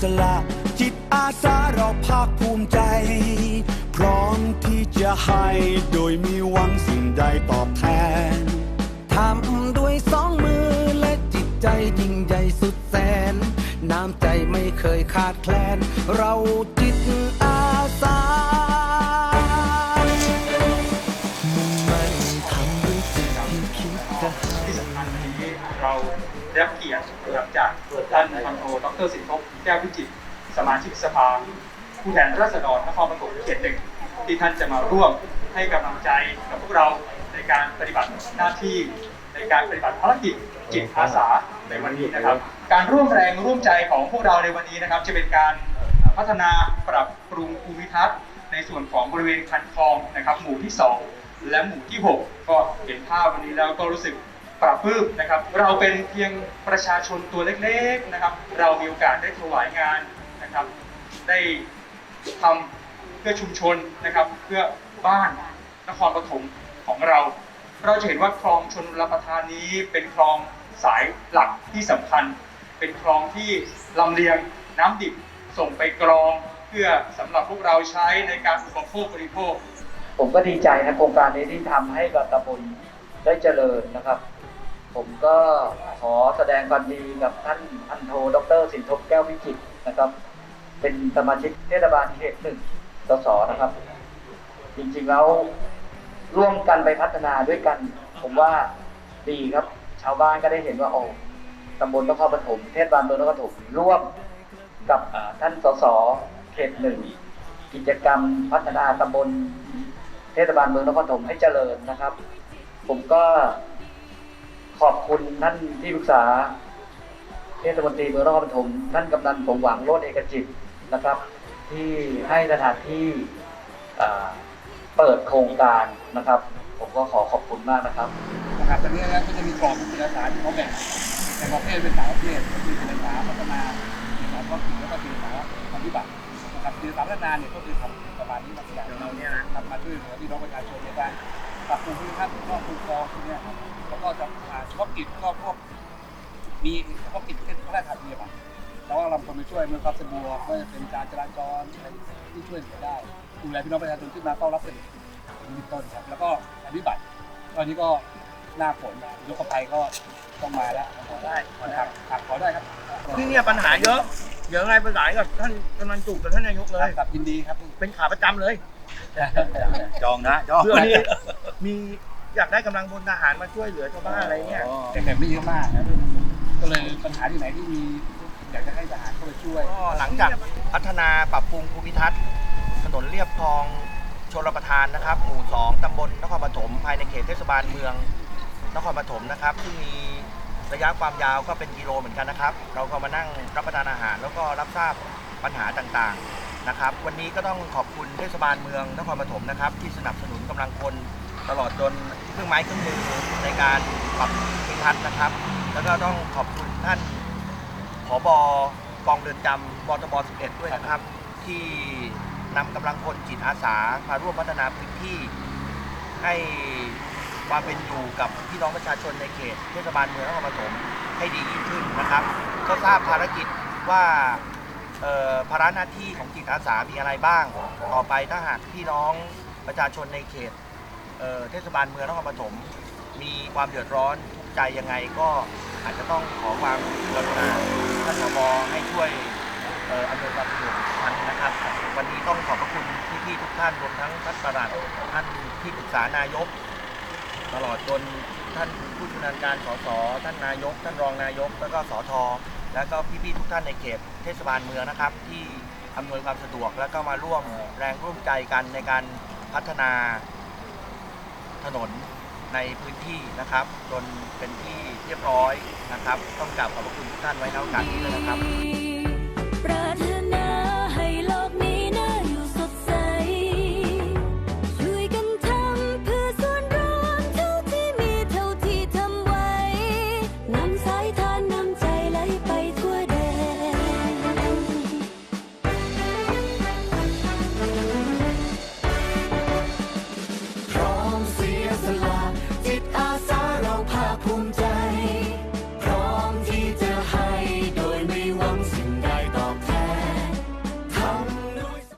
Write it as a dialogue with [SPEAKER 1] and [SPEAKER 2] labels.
[SPEAKER 1] สละ จิตอาสาเราภาคภูมิใจ พร้อมที่จะให้โดยมีหวังสิ่งใดตอบแทน
[SPEAKER 2] ทำด้วยสองมือและจิตใจยิ่งใหญ่สุดแสน น้ำใจไม่เคยขาดแคลน เราจิตอา ที่คิดจะให้
[SPEAKER 3] ที่สำคัญวันนี้เราได้รับเกียรตินะครับจากท่านพันโทดรสินทบแก้ววิจิตรสมาชิกสภาผู้แทนราษฎรนครปฐมเขตหนึ่งที่ท่านจะมาร่วมให้กำลังใจกับพวกเราในการปฏิบัติหน้าที่ในการปฏิบัติภารกิจจิตอาสาในวันนี้นะครับ การร่วมแรงร่วมใจของพวกเราในวันนี้นะครับ จะเป็นการพัฒนาปรับปรุงภูมิทัศน์ในส่วนของบริเวณคันคลองนะครับ หมู่ที่ 2 และหมู่ที่ 6 ก็เห็นภาพวันนี้แล้วก็รู้สึกปรับปรื้มนะครับ เราเป็นเพียงประชาชนตัวเล็กๆนะครับ เรามีโอกาสได้ถวายงานนะครับ ได้ทำเพื่อชุมชนนะครับ เพื่อบ้านนครปฐมของเรา เราจะเห็นว่าคลองชนรับประทานนี้เป็นคลองสายหลักที่สำคัญ เป็นคลองที่ลำเลียงน้ำดิบส่งไปกรองเพื่อสำหรับพวกเราใช้ในการอุปโภคบริโภค
[SPEAKER 4] ผมก็ดีใจนะโครงการนี้ที่ทำให้กับตำบลได้เจริญนะครับ ผมก็ขอแสดงความดีกับท่านพันโทดรสินทบแก้ววิจิตนะครับ เป็นสมาชิกเทศบาลเขตหนึ่งสสนะครับ จริงๆแล้วร่วมกันไปพัฒนาด้วยกัน ผมว่าดีครับ ชาวบ้านก็ได้เห็นว่าโอ้ตำบลนครปฐมเทศบาลเมืองนครปฐมร่วมกับท่านสสเขตหนึ่งกิจกรรมพัฒนาตำบล เทศบาลเมืองนครปฐมให้เจริญนะครับ ผมก็ขอบคุณท่านที่ปรึกษา เทศมนตรีเมืองนครปฐมท่านกำนันสมหวังโรจน์เอกจิตนะครับ ที่ให้สถานที่อ่าเปิดโครงการนะครับ ผมก็ขอขอบคุณมากนะครับ
[SPEAKER 5] นะครับตอนนี้นะครับก็จะมีกรอบจิตอาสาที่เขาแบ่งแบ่งประเภทเป็นสามประเภทก็คือจิตอาสาพัฒนาจิตอาสาท้องถิ่นแล้วก็จิตอาสาปฏิบัตินะครับจิตอาสาพัฒนาเนี่ยก็คือทำประมาณนี้มาอย่างเราเนี่ยนะทำมา ช่วยเหลือพี่น้องประชาชนในการปรับปรุงพื้นที่ก็คุ้มครองพวกเนี้ยครับแล้วก็จะอ่าเฉพาะกิจก็พวกมีเฉพาะกิจที่พระราชทานเนี่ยบแล้วก็เราคนไปช่วยเมื่อความสะดวกก็จะเป็นการจราจรอะไรที่ช่วยเหลือได้ดูแลพี่น้องประชาชนที่มาเฝ้ารับเสด็จเป็นต้นครับ แล้วก็ปฏิบัติตอนนี้ก็หน้าฝนยกภัยก็ต้องมาแล้วขอได้ขอได้ครับขอได้ครับ
[SPEAKER 6] ที่เนี่ยปัญหาเยอะเดี๋ยวไงประสานกับท่านกำนันจุกกับท่านนายกเลย
[SPEAKER 5] ครับยินดีครับ
[SPEAKER 6] เป็นขาประจำเลย
[SPEAKER 5] จองนะจอง
[SPEAKER 6] เพื่อนี่มีอยากได้กำลังพลทหารมาช่วยเหลือชาวบ้านอะไรเงี้ย
[SPEAKER 5] แต่แบบไม่เยอะมากนะก็เลยปัญหาที่ไหนที่มีอยากจะให้ทหารเข้าไปช่วย
[SPEAKER 6] ก็หลังจากพัฒนาปรับปรุงภูมิทัศน์ถนนเรียบคลองชลประทานนะครับ หมู่ 2 ตำบลนครปฐมภายในเขตเทศบาลเมืองนครปฐมนะครับซึ่งมีระยะความยาวก็เป็นกิโลเหมือนกันนะครับ เราก็มานั่งรับประทานอาหารแล้วก็รับทราบ ปัญหาต่างๆนะครับ วันนี้ก็ต้องขอบคุณเทศบาลเมืองนครปฐมนะครับ ที่สนับสนุนกำลังคนตลอดจนเครื่องไม้เครื่องมือในการปรับภูมิทัศน์นะครับ แล้วก็ต้องขอบคุณท่านผบกองเรือนจำบตบ11 ด้วยนะครับ ที่นำกำลังพลจิตอาสามาร่วมพัฒนาพื้นที่ให้ความเป็นอยู่กับพี่น้องประชาชนในเขตเทศบาลเมืองนครปฐมให้ดียิ่งขึ้นนะครับ ก็ทราบภารกิจว่า ภาระหน้าที่ของจิตอาสามีอะไรบ้าง ต่อไปถ้าหากพี่น้องประชาชนในเขตเทศบาลเมืองนครปฐมมีความเดือดร้อนทุกใจยังไงก็อาจจะต้องขอความกรุณาท่านผบให้ช่วยเอ่ออำนวยความสะดวกทันนะครับ วันนี้ต้องขอบพระคุณพี่ๆทุกท่านรวมทั้งท่านประหลัดท่านที่ปรึกษานายก ตลอดจนท่านผู้ชำนาญการสสท่านนายก ท่านรองนายก แล้วก็สท แล้วก็พี่ๆทุกท่านในเขตเทศบาลเมืองนะครับ ที่อำนวยความสะดวก แล้วก็มาร่วมแรงร่วมใจกันในการพัฒนาถนนในพื้นที่นะครับ จนเป็นที่เรียบร้อยนะครับ ต้องกราบขอบพระคุณทุกท่านไว้ในโอกาสนี้ด้วยนะครับ